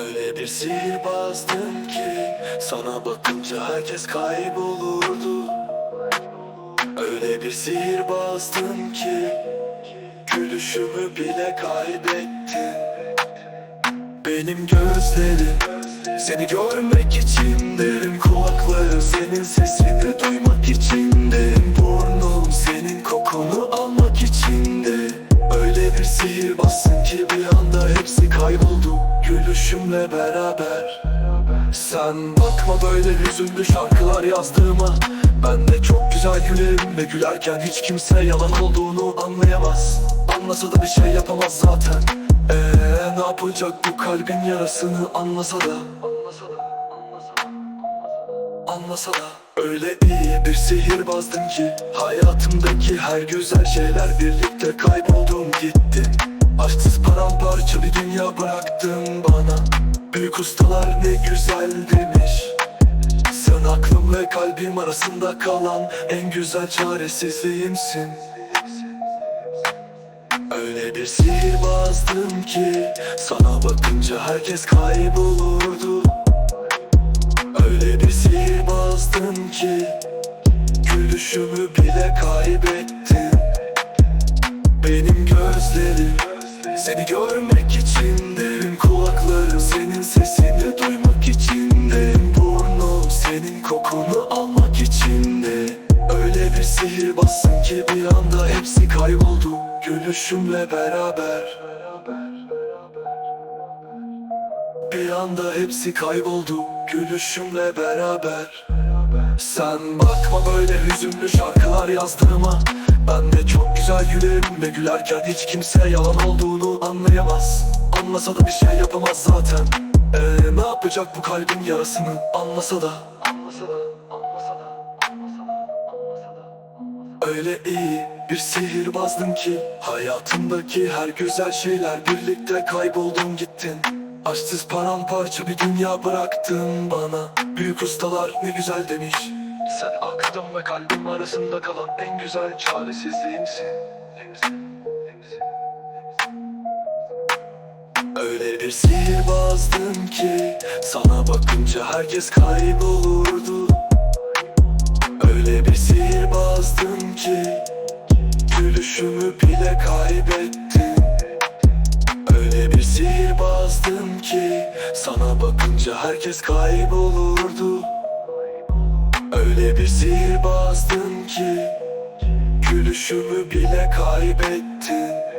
Öyle bir sihirbazdım ki Sana bakınca herkes kaybolurdu. Öyle bir sihirbazdım ki Gülüşümü bile kaybettim. Benim gözlerim Seni görmek için Öyle bir sihirbazsın ki bir anda hepsi kayboldu. Gülüşümle beraber. Sen bakma böyle hüzünlü şarkılar yazdığıma. Ben de çok güzel gülerim ve gülerken hiç kimse yalan olduğunu anlayamaz. Anlasa da bir şey yapamaz zaten. Eee ne yapacak bu kalbin yarasını anlasa da Anlasa da, anlasa da. Anlasa da Öyle iyi bir sihirbazdım ki Hayatımdaki her güzel şeyler birlikte kayboldum gitti. Aşksız paramparça bir dünya bıraktın bana. Büyük ustalar ne güzel demiş. Sen aklım ve kalbim arasında kalan En güzel çaresizliğimsin. Öyle bir sihirbazdım ki Sana bakınca herkes kaybolurdu. Öyle bir sihirbazdım Seni görmek için derin Kulaklarım senin sesini duymak için derin Burnum senin kokunu almak için de Öyle bir sihirbazsın ki bir anda hepsi kayboldu. Gülüşümle beraber. Bir anda hepsi kayboldu. Gülüşümle beraber Sen bakma böyle hüzünlü şarkılar yazdığıma. Ben de çok güzel gülerim ve gülerken hiç kimse yalan olduğunu anlayamaz. Anlasa da bir şey yapamaz zaten. Eee ne yapacak bu kalbin yarasını? Anlasa da Anlasa da, anlasa da, anlasa da, Öyle iyi bir sihirbazdım ki Hayatımdaki her güzel şeyler birlikte kayboldun gittin. Aşksız paramparça bir dünya bıraktın bana Büyük ustalar ne güzel demiş. Sen aklım ve kalbim arasında kalan en güzel çaresizliğimsin Öyle bir sihirbazdım ki Sana bakınca herkes kaybolurdu. Öyle bir sihirbazdım ki Gülüşümü bile kaybettim ki Sana bakınca herkes kaybolurdu. Öyle bir sihirbazdım ki Gülüşümü bile kaybettim